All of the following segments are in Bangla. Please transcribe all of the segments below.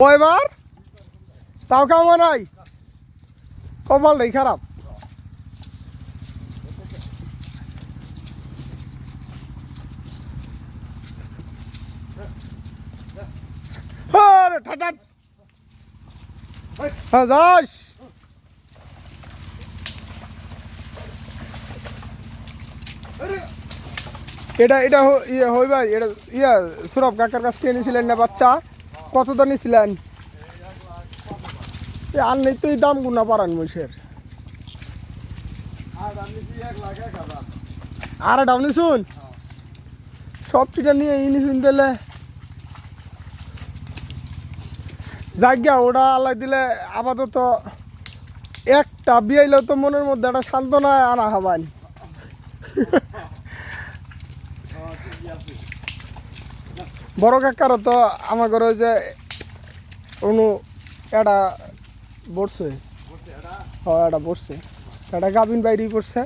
কয়বার? তাও কামা নাই? কপালটাই খারাপ। আরে ঠাটাট হ্যাঁ যাস। এটা এটা হ- ইয়ে হই ভাই এটা, ইয়া, সুরভ কাকার কাছ থেকে নিয়েছিলেন না বাচ্চা? কত দাম নিয়েছিলেন আর নেই তো দাম গুনা পারান মহিষের। আর দাম নিছুন? সব চিটা নিয়ে এই নিছুন দিলে জায়গা ওটা আল্লাহ দিলে আপাতত একটা বিয়াইলেও তো মনের মধ্যে একটা সান্ত্বনা আনা হবানি। বড় কাকার তো আমার ঘরে ওই যে অনু এটা বসছে হ্যাঁ এটা বসছে এটা গাভিন বাইরে পড়ছে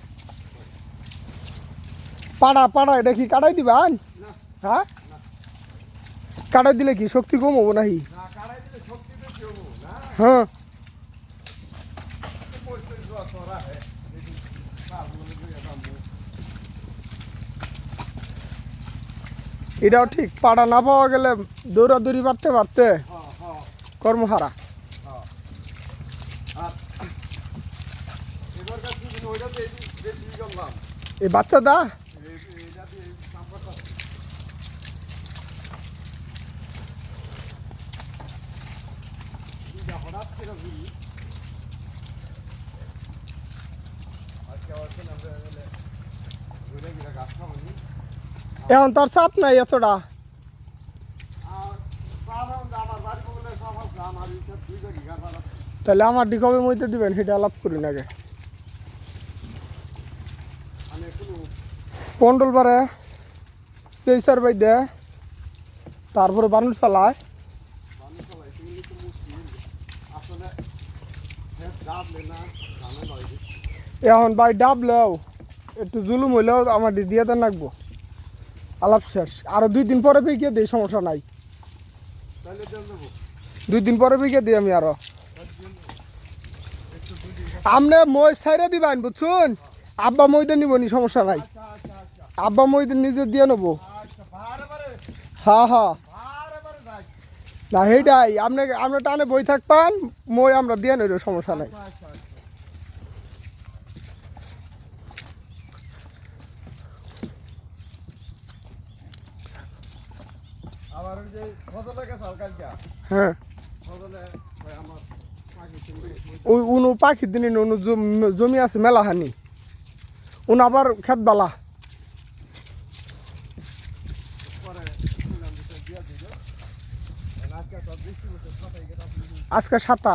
পাড়া পাড়া এটা কি কাটাই আন? হ্যাঁ? কাটাই দিলে কি শক্তি কম হব নাকি? হ্যাঁ। এটাও ঠিক। পাড়া না পাওয়া গেলে দৌড়াদৌড়ি পারতে পারতে কর্মহারা। এই বাচ্চা দা? এখন তার চাপ নাই এতটা। তাহলে আমার কবে মইতে দিবেন, সেটা আলাপ করি আগে। কন্ট্রোল পারে, চেইসার বাই দে তারপরে বানুর চালায় এখন ভাই ডাবলেও একটু জুলুম হইলেও আমার দিয়ে দেন রাখব। আলাপ শেষ। আরও দুই দিন পরে পেয়ে গিয়ে দিই সমস্যা নাই। দুই দিন পরে পেয়ে দিই আমি আরও। আমনে মই সাইরে দিবেন বুঝছুন? আব্বা মইদে নিবনি সমস্যা নাই। আব্বা মইদে নিজে দিয়ে নেব। হ্যাঁ হ্যাঁ না সেইটাই। আপনি আপনি টানে বই থাকবেন মই আমরা দিয়ে নেব সমস্যা নাই। আবার ওই যে ফজলে গেছে কালকা হ্যাঁ। ফজলে আমার ওই উনু পাখি দিন উনু জম- আছে মেলা হানি উন আবার খেত বালা আজকে সাতা